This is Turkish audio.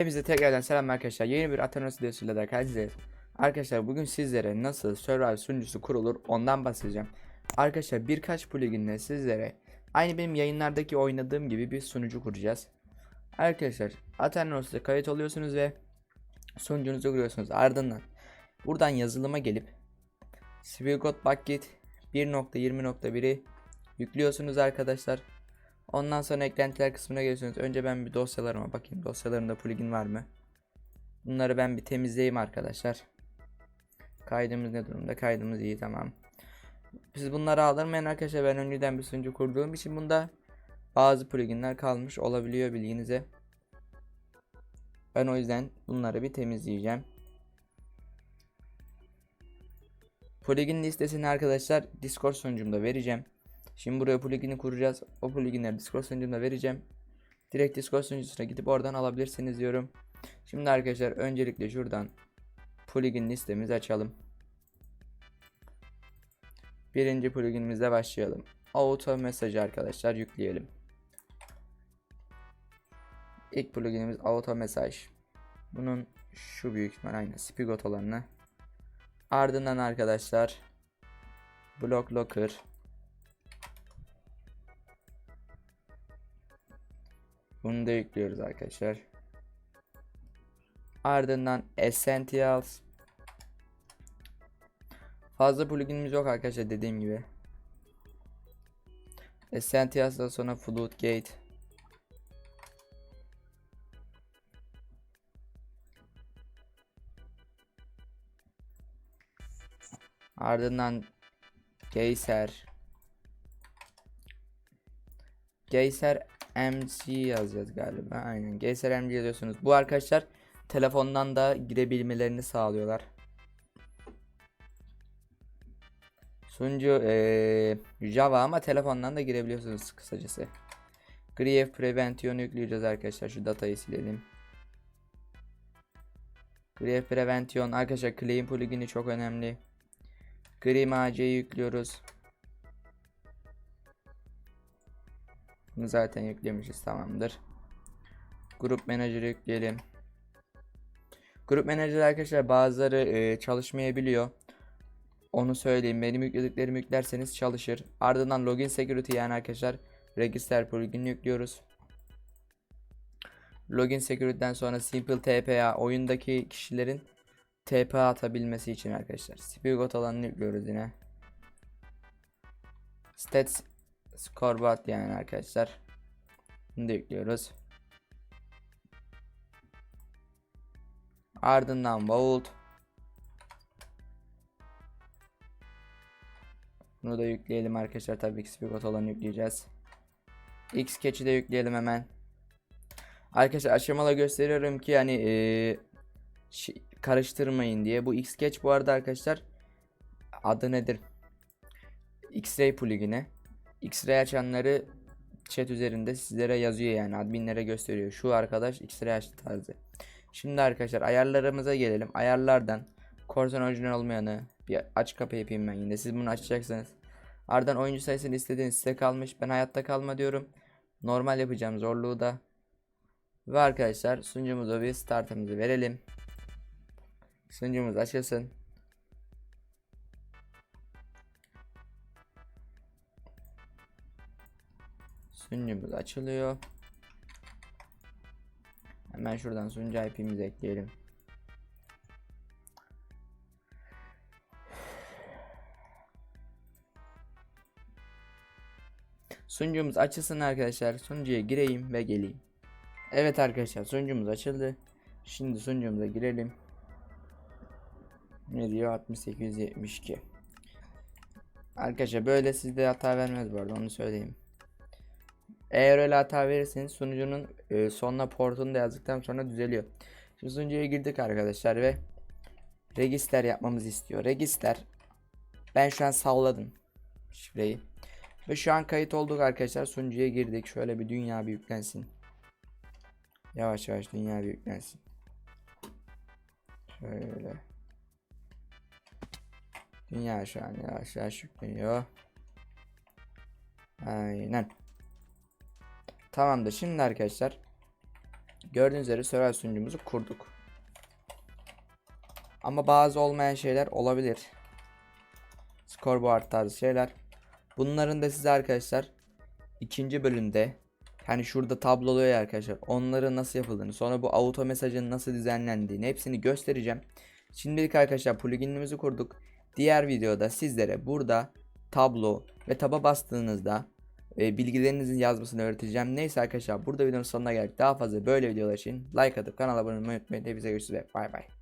Hepinize tekrardan selam arkadaşlar. Yeni bir Atanos videosuyla da karşınızdayız. Arkadaşlar bugün sizlere nasıl Survival sunucusu kurulur ondan bahsedeceğim. Arkadaşlar birkaç pluginle sizlere aynı benim yayınlardaki oynadığım gibi bir sunucu kuracağız. Arkadaşlar Atanos'ta kayıt oluyorsunuz ve sunucunuzu kuruyorsunuz. Ardından buradan yazılıma gelip Spigot Bucket 1.20.1'i yüklüyorsunuz arkadaşlar. Ondan sonra eklentiler kısmına geliyorsunuz. Önce ben bir dosyalarıma bakayım. Dosyalarımda plugin var mı? Bunları ben bir temizleyeyim arkadaşlar. Kaydımız ne durumda? Kaydımız iyi tamam. Siz bunları aldırmayın arkadaşlar. Ben önceden bir sunucu kurduğum için bunda bazı pluginler kalmış olabiliyor bilginize. Ben o yüzden bunları bir temizleyeceğim. Plugin listesini arkadaşlar Discord sunucumda vereceğim. Şimdi buraya plugin'i kuracağız. O pluginleri Discord sunucumda vereceğim. Direkt Discord sunucusuna gidip oradan alabilirsiniz diyorum. Şimdi arkadaşlar öncelikle şuradan plugin listemizi açalım. Birinci pluginimizle başlayalım. Auto mesajı arkadaşlar yükleyelim. İlk pluginimiz auto mesaj. Bunun şu büyük ihtimal aynı Spigot olanı. Ardından arkadaşlar Block Locker Bunu da yüklüyoruz arkadaşlar. Ardından Essentials. Fazla pluginimiz yok arkadaşlar dediğim gibi. Essentials'dan sonra Floodgate. Ardından Geyser. Geyser MC yazacağız galiba. Aynen. Geyser MC yazıyorsunuz. Bu arkadaşlar telefondan da girebilmelerini sağlıyorlar. Sunucu eee, Java ama telefondan da girebiliyorsunuz kısacası. Grief Prevention'u yükleyeceğiz arkadaşlar. Şu datayı silelim. Grief Prevention arkadaşlar Claim plugin'i çok önemli. Grim AC'yi yüklüyoruz. Bunu zaten yüklemişiz tamamdır. Grup Manager'ı yükleyelim. Grup Manager arkadaşlar bazıları e, çalışmayabiliyor. Onu söyleyeyim. Benim yüklediklerimi yüklerseniz çalışır. Ardından Login Security yani arkadaşlar Register plugin'i yüklüyoruz. Login Security'den sonra Simple TPA oyundaki kişilerin TPA atabilmesi için arkadaşlar. Spigot alanını yüklüyoruz yine. Stats Scoreboard yani arkadaşlar. Bunu da yüklüyoruz. Ardından Vault. Bunu da yükleyelim arkadaşlar. Tabii ki Spigot olanı yükleyeceğiz. Xsketch'i de yükleyelim hemen. Arkadaşlar aşamalı gösteriyorum ki hani ee, karıştırmayın diye. Bu Xsketch bu arada arkadaşlar adı nedir? X-Ray plugin'i. X-Ray açanları chat üzerinde sizlere yazıyor yani adminlere gösteriyor. Şu arkadaş X-Ray açtı tarzı. Şimdi arkadaşlar ayarlarımıza gelelim. Ayarlardan korsan orijinal olmayanı bir aç kapı yapayım ben yine. Siz bunu açacaksınız. Ardından oyuncu sayısını istediğiniz size kalmış. Ben hayatta kalma diyorum. Normal yapacağım zorluğu da. Ve arkadaşlar sunucumuza bir startımızı verelim. Sunucumuz açılsın. Sunucumuz açılıyor. Hemen şuradan sunucu IP'mizi ekleyelim. Sunucumuz açılsın arkadaşlar. Sunucuya gireyim ve geleyim. Evet arkadaşlar sunucumuz açıldı. Şimdi sunucumuza girelim. Ne diyor 6872. Arkadaşlar böyle sizde hata vermez bu arada onu söyleyeyim. Eğer öyle hata verirseniz sunucunun e, sonuna portunu da yazdıktan sonra düzeliyor. Şimdi sunucuya girdik arkadaşlar ve register yapmamızı istiyor. Register ben şu an salladım şifreyi. Ve şu an kayıt olduk arkadaşlar. Sunucuya girdik. Şöyle bir dünya bir yüklensin. Yavaş yavaş dünya bir yüklensin. Şöyle. Dünya şu an yavaş yavaş yükleniyor. Aynen. Tamamdır. Şimdi arkadaşlar Gördüğünüz üzere server sunucumuzu kurduk. Ama bazı olmayan şeyler olabilir. Scoreboard tarzı şeyler. Bunların da size arkadaşlar ikinci bölümde hani şurada tablo oluyor ya arkadaşlar. Onları nasıl yapıldığını, sonra bu auto mesajın nasıl düzenlendiğini hepsini göstereceğim. Şimdilik arkadaşlar pluginimizi kurduk. Diğer videoda sizlere burada tablo ve taba bastığınızda e, bilgilerinizin yazmasını öğreteceğim. Neyse arkadaşlar burada videonun sonuna geldik. Daha fazla böyle videolar için like atıp kanala abone olmayı unutmayın. Hepinize görüşürüz ve bay bay.